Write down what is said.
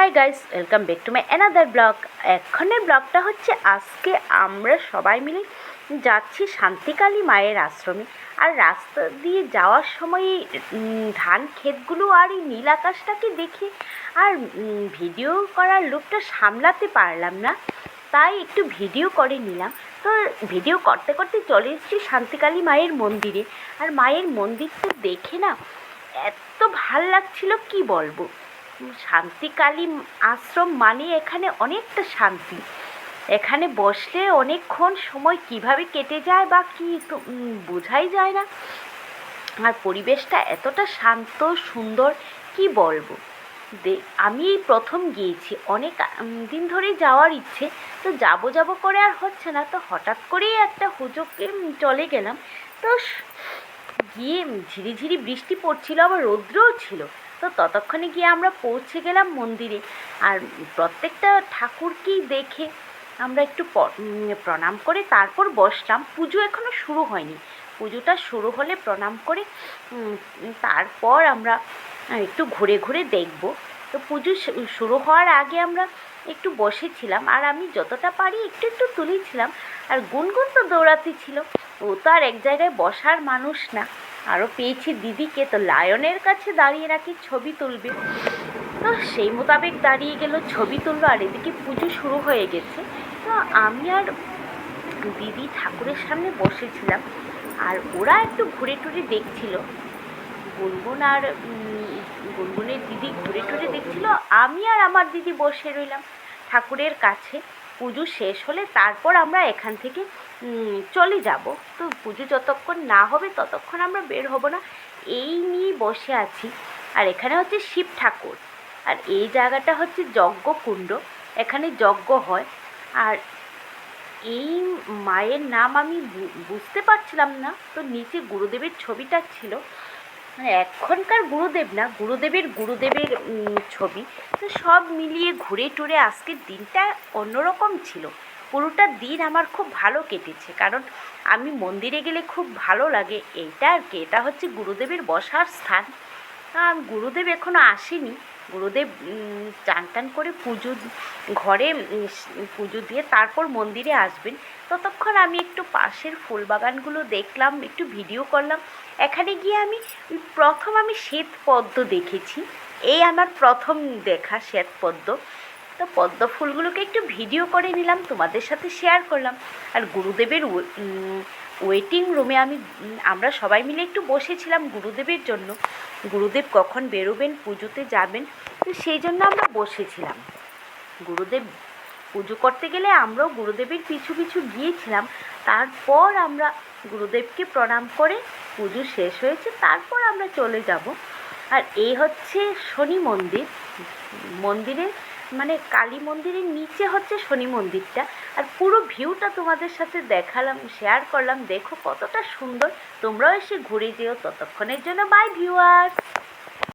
Hi guys welcome back to my another vlog এখনের ব্লগটা হচ্ছে আজকে আমরা সবাই মিলে যাচ্ছি শান্তিকালী মায়ের আশ্রমে। আর রাস্তা দিয়ে যাওয়ার সময় ধান ক্ষেতগুলো আর এই নীল আকাশটাকে দেখে আর ভিডিও করার লোকটা সামলাতে পারলাম না। তাই একটু ভিডিও করে নিলাম। তো ভিডিও করতে করতে চলে এসেছি শান্তিকালী মায়ের মন্দিরে। আর মায়ের মন্দিরটা দেখে না এত ভালো লাগছিল, কি বলব? শান্তিকালী আশ্রম মানে এখানে অনেকটা শান্তি। এখানে বসলে অনেকক্ষণ সময় কীভাবে কেটে যায় বা কি বোঝাই যায় না। আর পরিবেশটা এতটা শান্ত, সুন্দর, কি বলব? আমি এই প্রথম গিয়েছি। অনেক দিন ধরেই যাওয়ার ইচ্ছে। তো যাব যাব করে আর হচ্ছে না। তো হঠাৎ করেই একটা হুজোকে চলে গেলাম। তো গিয়ে ঝিরিঝিরি বৃষ্টি পড়ছিল, আবার রৌদ্রও ছিল। তো ততক্ষণে গিয়ে আমরা পৌঁছে গেলাম মন্দিরে। আর প্রত্যেকটা ঠাকুরকেই দেখে আমরা একটু প্রণাম করে তারপর বসলাম। পুজো এখনও শুরু হয়নি। পুজোটা শুরু হলে প্রণাম করে তারপর আমরা একটু ঘুরে ঘুরে দেখব। তো পুজো শুরু হওয়ার আগে আমরা একটু বসেছিলাম। আর আমি যতটা পারি একটু একটু তুলেছিলাম। আর গুনগুন তো দৌড়াতে ছিল। ও তো আর এক জায়গায় বসার মানুষ না। আরও পেয়েছি দিদিকে, তো লায়নের কাছে দাঁড়িয়ে রাখি ছবি তুলবে। তো সেই মোতাবেক দাঁড়িয়ে গেল ছবি তুললো আর এদিকে পুজো শুরু হয়ে গেছে। তো আমি আর দিদি ঠাকুরের সামনে বসেছিলাম, আর ওরা একটু ঘুরে টুরে দেখছিল। গুনগুন আর গুনগুনের দিদি ঘুরে টুরে দেখছিল, আমি আর আমার দিদি বসে রইলাম ঠাকুরের কাছে। পুজো শেষ হলে তারপর আমরা এখান থেকে চলে যাব। তো পুজো যতক্ষণ না হবে ততক্ষণ আমরা বের হব না। এই নিয়ে বসে আছি। আর এখানে হচ্ছে শিব ঠাকুর। আর এই জায়গাটা হচ্ছে যজ্ঞকুণ্ড। এখানে যজ্ঞ হয়। আর এই মায়ের নাম আমি বুঝতে পারছিলাম না। তো নিচে গুরুদেবের ছবিটা ছিল। মানে এখনকার গুরুদেব না, গুরুদেবের গুরুদেবের ছবি, তো সব মিলিয়ে ঘুরে টুরে আজকের দিনটা অন্যরকম ছিল। পুরোটা দিন আমার খুব ভালো কেটেছে, কারণ আমি মন্দিরে গেলে খুব ভালো লাগে। এইটা আর কি, এটা হচ্ছে গুরুদেবের বসার স্থান। আর গুরুদেব এখনও আসেনি গুরুদেব চান টান করে পুজো ঘরে পুজো দিয়ে তারপর মন্দিরে আসবেন। ততক্ষণ আমি একটু পাশের ফুল বাগানগুলো দেখলাম, একটু ভিডিও করলাম। এখানে গিয়ে আমি প্রথম আমি শ্বেত পদ্ম দেখেছি। এই আমার প্রথম দেখা শ্বেত পদ্ম। তো পদ্ম ফুলগুলোকে একটু ভিডিও করে নিলাম, তোমাদের সাথে শেয়ার করলাম। আর গুরুদেবের ওয়েটিং রুমে আমি আমরা সবাই মিলে একটু বসেছিলাম গুরুদেবের জন্য। গুরুদেব কখন বেরোবেন, পুজোতে যাবেন, তো সেই জন্য আমরা বসেছিলাম। গুরুদেব পুজো করতে গেলে আমরাও গুরুদেবের পিছু পিছু গিয়েছিলাম। তারপর আমরা গুরুদেবকে প্রণাম করে পুজো শেষ হয়েছে, তারপর আমরা চলে যাব। আর এই হচ্ছে শনি মন্দির। মন্দিরে মানে কালী মন্দিরের নিচে হচ্ছে শনি মন্দিরটা। আর পুরো ভিউটা তোমাদের সাথে দেখালাম শেয়ার করলাম। দেখো কতটা সুন্দর। তোমরাও এসে ঘুরে যেও। ততক্ষণের জন্য বাই ভিউয়ার্স